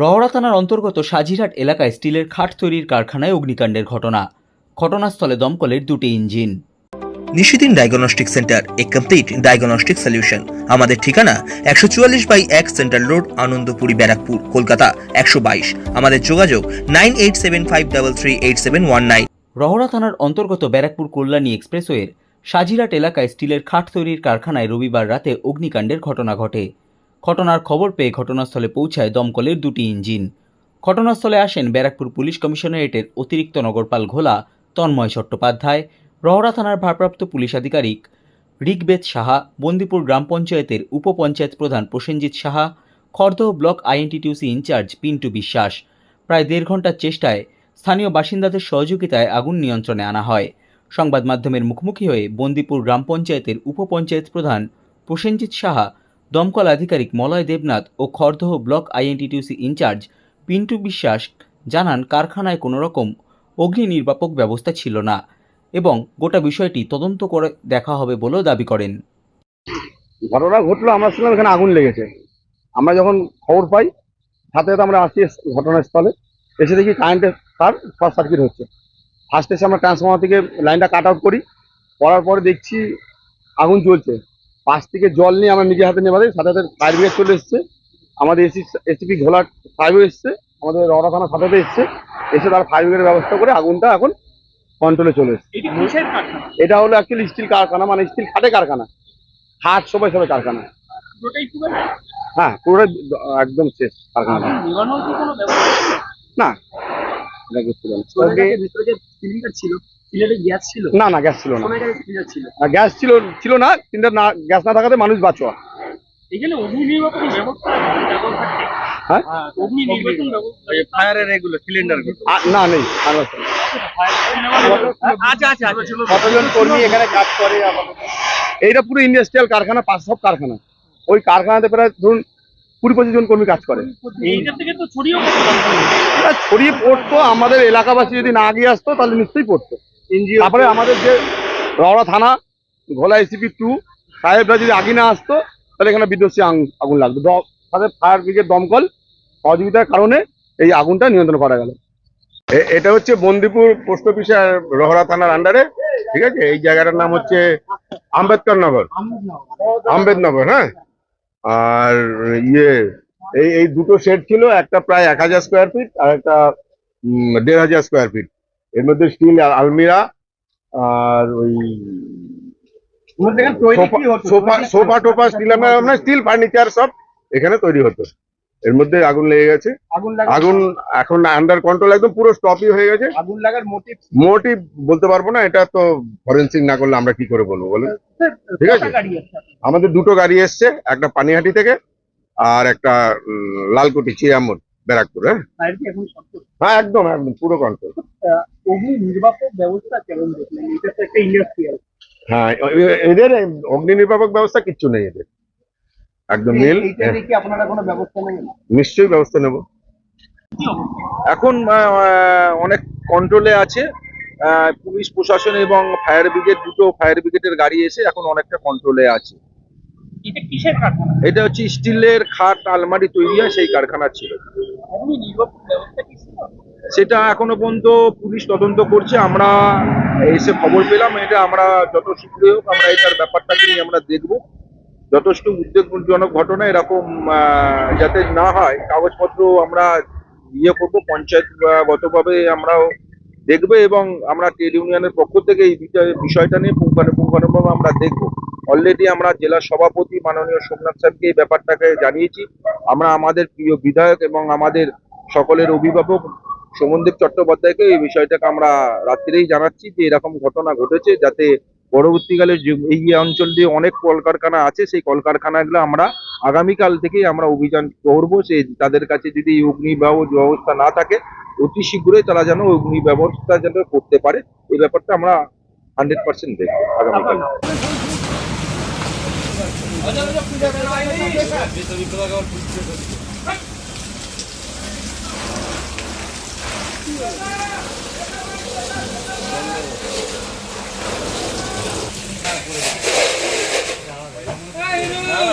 রহড়া থানার অন্তর্গত সাজিরহাট এলাকায় স্টিলের খাট তৈরির কারখানায় অগ্নিকাণ্ডের ঘটনা। ঘটনাস্থলে দমকলের দুটি ইঞ্জিন। নিশিদিন ডায়াগনস্টিক সেন্টার এ কমপ্লিট ডায়াগনস্টিক সলিউশন। আমাদের ঠিকানা একশো চুয়াল্লিশ বাই এক সেন্ট্রাল রোড আনন্দপুরি ব্যারাকপুর কলকাতা একশো বাইশ। আমাদের যোগাযোগ nine eight seven five double three eight seven one nine. Rahara থানার অন্তর্গত ব্যারাকপুর কল্যাণী এক্সপ্রেসওয়ের সাজিরহাট এলাকায় স্টিলের খাট তৈরির কারখানায় রবিবার রাতে অগ্নিকাণ্ডের ঘটনা ঘটে। ঘটনার খবর পেয়ে ঘটনাস্থলে পৌঁছায় দমকলের দুটি ইঞ্জিন। ঘটনাস্থলে আসেন ব্যারাকপুর পুলিশ কমিশনারেটের অতিরিক্ত নগরপাল ঘোলা, তন্ময় চট্টোপাধ্যায় রহড়া থানার ভারপ্রাপ্ত পুলিশ আধিকারিক ঋগ্বেদ সাহা, বন্দিপুর গ্রাম পঞ্চায়েতের উপপঞ্চায়েত প্রধান Prasenjit Saha Khardah block INTTUC incharge Pintu Biswas. প্রায় দেড় ঘণ্টার চেষ্টায় স্থানীয় বাসিন্দাদের সহযোগিতায় আগুন নিয়ন্ত্রণে আনা হয়। সংবাদ মাধ্যমের মুখোমুখি হয়ে বন্দিপুর গ্রাম পঞ্চায়েতের উপপঞ্চায়েত প্রধান প্রসেনজিৎ সাহা দমকল আধিকারিক মলয় দেবনাথ ও Khardah block INTTUC incharge Pintu Biswas জানান, কারখানায় কোনো রকম অগ্নি নির্বাপক ব্যবস্থা ছিল না এবং গোটা বিষয়টি তদন্ত করে দেখা হবে বলেও দাবি করেন। ঘটনা ঘটলো, আমরা শুনলাম এখানে আগুন লেগেছে। আমরা যখন খবর পাই, সাথে সাথে আমরা আসি ঘটনাস্থলে, এসে দেখি কারেন্টের তার শর্ট সার্কিট হচ্ছে। ফার্স্ট এসে আমরা ট্রান্সফর্মার থেকে লাইনটা কাট আউট করি, করার পরে দেখছি আগুন চলছে পাশ থেকে জল নিয়ে আমরা নিজের হাতে নেওয়া সাথে সাথে ফায়ার ব্রিগেড চলে এসছে। আমাদের এসি এসিপি ঘোলার ফায়ার এসছে আমাদের রওনা থানার সাথে এসছে। এসে তার ফায়ার ব্রিগেডের ব্যবস্থা করে আগুনটা এখন কন্ট্রোলে চলে এসছে। এটা হলো অ্যাকচুয়ালি স্টিল কারখানা মানে স্টিল খাটে কারখানা। খাট সবাই সবাই কারখানা। হ্যাঁ পুরোটাই একদম শেষ কারখানা। না এটা ছিল না। না না গ্যাস ছিল না। গ্যাস ছিল ছিল না কিন্তু না গ্যাস না থাকাতে মানুষ বাঁচোয়া এখানে অগ্নি নির্বাপন ব্যবস্থা হ্যাঁ? অগ্নি নির্বাপন ফায়ারের এগুলো সিলিন্ডার না নেই। আচ্ছা আচ্ছা আচ্ছা কতজন কর্মী এখানে কাজ করে এইটা পুরো ইন্ডাস্ট্রিয়াল কারখানা পাঁচ সব কারখানা। ওই কারখানাতে প্রায় ধরুন কুড়ি পঁচিশ জন কর্মী কাজ করে। ছড়িয়ে পড়তো আমাদের এলাকাবাসী যদি না আগিয়ে আসতো তাহলে নিশ্চয়ই পড়তো। তারপরে আমাদের যে রওড়া থানা ঘোলা এসিপি টু সাহেবরা যদি আগে না আসতো তাহলে এখানে বিদ্যুৎ আগুন লাগতো। সাথে ফায়ার ব্রিগেড দমকল সহযোগিতার কারণে এই আগুনটা নিয়ন্ত্রণ করা গেল। এটা হচ্ছে বন্দিপুর পোস্ট অফিসের রহরা থানার আন্ডারে ঠিক আছে? এই জায়গাটার নাম হচ্ছে আম্বেদকর নগর। আম্বেদনগর হ্যাঁ? আর ইয়ে এই এই দুটো শেড ছিল একটা প্রায় এক হাজার স্কোয়ার ফিট আর একটা দেড় হাজার স্কোয়ার ফিট এর মধ্যে স্টিল আলমিরা আর ওই সোফা সোফা টোফা স্টিল আমরা স্টিল ফার্নিচার সব এখানে তৈরি হতো। এর মধ্যে আগুন লেগে গেছে। আগুন এখন আন্ডার কন্ট্রোল একদম পুরো স্টপই হয়ে গেছে। আগুন লাগার মোটিভ মোটিভ বলতে পারব না এটা তো ফরেন্সিক না করলে আমরা কি করে বলব বলেন? ঠিক আছে? আমাদের দুটো গাড়ি এসছে একটা পানিহাটি থেকে আর একটা লালকুটি চিরামুর ব্যারাকপুর হ্যাঁ? হ্যাঁ একদম একদম পুরো কন্ট্রোল অগ্নি নির্বাপক ব্যবস্থা কেমন দেখলেন? এটা তো একটা ইন্ডাস্ট্রিয়াল হ্যাঁ এদের অগ্নি নির্বাপক ব্যবস্থা কিচ্ছু নেই এদের। একদম নীল এইটা আপনারা কোনো ব্যবস্থা নেবেন? নিশ্চয়ই ব্যবস্থা নেব। এখন অনেক কন্ট্রোলে আছে। পুলিশ প্রশাসন এবং ফায়ার ব্রিগেড দুটো ফায়ার ব্রিগেডের গাড়ি এসে এখন অনেকটা কন্ট্রোলে আছে। এটা কিসের কারখানা এটা হচ্ছে স্টিলের খাট আলমারি তৈরি হয় সেই কারখানা ছিল? সেটা এখনও পর্যন্ত পুলিশ তদন্ত করছে আমরা এসে খবর পেলাম এটা আমরা যত শীঘ্রই হোক আমরা এটার ব্যাপারটাকে নিয়ে আমরা দেখব। যথেষ্ট উদ্বেগজনক ঘটনা এরকম যাতে না হয় কাগজপত্র আমরা ইয়ে করব পঞ্চায়েতগতভাবে আমরাও দেখবে এবং আমরা ট্রেড ইউনিয়নের পক্ষ থেকে এই বিষয়- বিষয়টা নিয়ে পুঙ্খানুপুঙ্খানুভাবে আমরা দেখব। অলরেডি আমরা জেলা সভাপতি মাননীয় সোমনাথ স্যারকে এই ব্যাপারটাকে জানিয়েছি। আমরা আমাদের প্রিয় বিধায়ক এবং আমাদের সকলের অভিভাবক সোমনদীপ চট্টোপাধ্যায়কে এই বিষয়টাকে আমরা রাত্রিরেই জানাচ্ছি যে এরকম ঘটনা ঘটেছে যাতে পরবর্তীকালে এই অঞ্চল দিয়ে অনেক কলকারখানা আছে, সেই কলকারখানাগুলো আমরা আগামীকাল থেকেই আমরা অভিযান করব। সেই তাদের কাছে যদি অগ্নি ব্যবস্থা না থাকে, অতি শীঘ্রই তারা যেন অগ্নি ব্যবস্থা যেন করতে পারে, এই ব্যাপারটা আমরা হান্ড্রেড পার্সেন্ট দেখব আগামীকাল।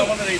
আমাদের এই